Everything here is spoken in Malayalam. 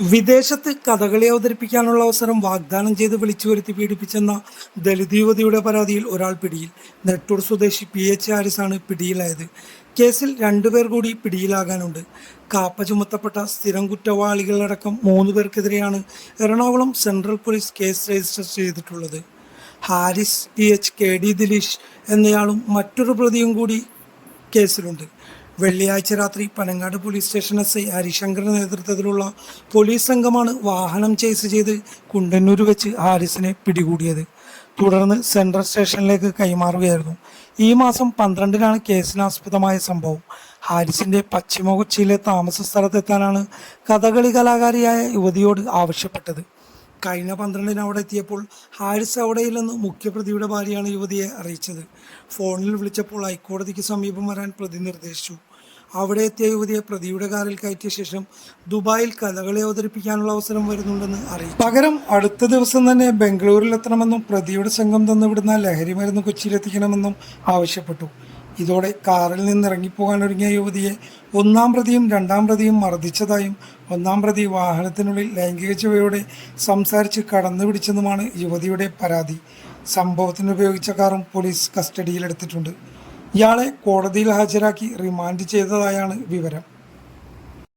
വിദേശത്ത് കഥകളി അവതരിപ്പിക്കാനുള്ള അവസരം വാഗ്ദാനം ചെയ്ത് വിളിച്ചു വരുത്തി പീഡിപ്പിച്ചെന്ന ദലിത് യുവതിയുടെ പരാതിയിൽ ഒരാൾ പിടിയിൽ. നെട്ടൂർ സ്വദേശി പി എച്ച് ഹാരിസാണ് പിടിയിലായത്. കേസിൽ രണ്ടുപേർ കൂടി പിടിയിലാകാനുണ്ട്. കാപ്പ ചുമത്തപ്പെട്ട സ്ഥിരം കുറ്റവാളികളടക്കം മൂന്ന് പേർക്കെതിരെയാണ് Ernakulam central police case register ചെയ്തിട്ടുള്ളത്. Haris P H K D Dileesh എന്നയാളും മറ്റൊരു പ്രതിയും കൂടി കേസിലുണ്ട്. വെള്ളിയാഴ്ച രാത്രി Panangad police station S I ഹരിശങ്കറിന്റെ നേതൃത്വത്തിലുള്ള പോലീസ് സംഘമാണ് വാഹനം ചേസ് ചെയ്ത് കുണ്ടന്നൂർ വെച്ച് ഹാരിസിനെ പിടികൂടിയത്. തുടർന്ന് സെൻട്രൽ സ്റ്റേഷനിലേക്ക് കൈമാറുകയായിരുന്നു. ഈ മാസം പന്ത്രണ്ടിനാണ് കേസിനാസ്പദമായ സംഭവം. ഹാരിസിന്റെ പശ്ചിമ കൊച്ചിയിലെ താമസ സ്ഥലത്തെത്താനാണ് കഥകളി കലാകാരിയായ യുവതിയോട് ആവശ്യപ്പെട്ടത്. കഴിഞ്ഞ പന്ത്രണ്ടിന് അവിടെ എത്തിയപ്പോൾ ഹാരിസ് അവിടെയില്ലെന്ന് മുഖ്യപ്രതിയുടെ ഭാര്യയാണ് യുവതിയെ അറിയിച്ചത്. ഫോണിൽ വിളിച്ചപ്പോൾ ഹൈക്കോടതിക്ക് സമീപം വരാൻ പ്രതി നിർദ്ദേശിച്ചു. അവിടെ എത്തിയ യുവതിയെ പ്രതിയുടെ കാറിൽ കയറ്റിയ ശേഷം ദുബായിൽ കഥകളി അവതരിപ്പിക്കാനുള്ള അവസരം വരുന്നുണ്ടെന്ന് അറിയിച്ചു. പകരം അടുത്ത ദിവസം തന്നെ ബംഗളൂരിലെത്തണമെന്നും പ്രതിയുടെ സംഘം തന്നുവിടുന്ന ലഹരി മരുന്ന് കൊച്ചിയിലെത്തിക്കണമെന്നും ആവശ്യപ്പെട്ടു. ഇതോടെ കാറിൽ നിന്നിറങ്ങിപ്പോകാൻ ഒരുങ്ങിയ യുവതിയെ ഒന്നാം പ്രതിയും രണ്ടാം പ്രതിയും മർദ്ദിച്ചതായും ഒന്നാം പ്രതി വാഹനത്തിനുള്ളിൽ ലൈംഗിക ചുവയോടെ സംസാരിച്ച് കടന്നു പിടിച്ചെന്നുമാണ് യുവതിയുടെ പരാതി. സംഭവത്തിന് ഉപയോഗിച്ച കാറും പോലീസ് കസ്റ്റഡിയിലെടുത്തിട്ടുണ്ട്. ഇയാളെ കോടതിയിൽ ഹാജരാക്കി റിമാൻഡ് ചെയ്തതായാണ് വിവരം.